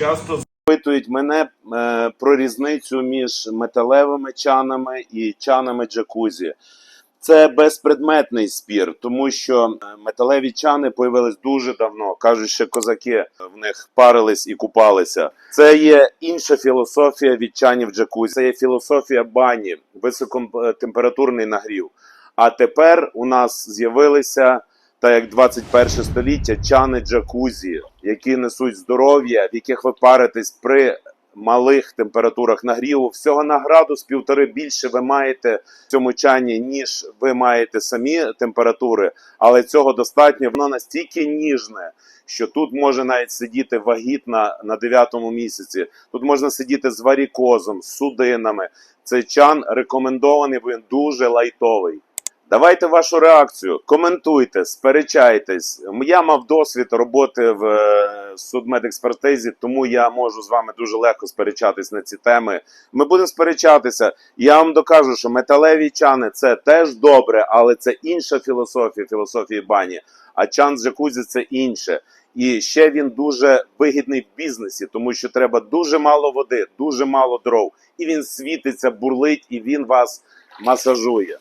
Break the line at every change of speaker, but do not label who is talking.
Часто запитують мене е, про різницю між металевими чанами і чанами джакузі. Це безпредметний спір, тому що е, металеві чани появились дуже давно. Кажуть, що козаки в них парились і купалися. Це є інша філософія від чанів джакузі. Це є філософія бані, високотемпературний нагрів. А тепер у нас з'явилися та як 21 століття чани джакузі, які несуть здоров'я, в яких ви паритесь при малих температурах нагріву. Всього на градус півтори більше ви маєте в цьому чані, ніж ви маєте самі температури, але цього достатньо. Воно настільки ніжне, що тут може навіть сидіти вагітна на 9 місяці. Тут можна сидіти з варікозом, з судинами. Цей чан рекомендований, бо він дуже лайтовий. Давайте вашу реакцію, коментуйте, сперечайтесь. Я мав досвід роботи в е, судмедекспертизі, тому я можу з вами дуже легко сперечатись на ці теми. Ми будемо сперечатися. Я вам докажу, що металеві чани це теж добре, але це інша філософія філософії бані. А чан з джакузі це інше. І ще він дуже вигідний в бізнесі, тому що треба дуже мало води, дуже мало дров, і він світиться, бурлить, і він вас масажує.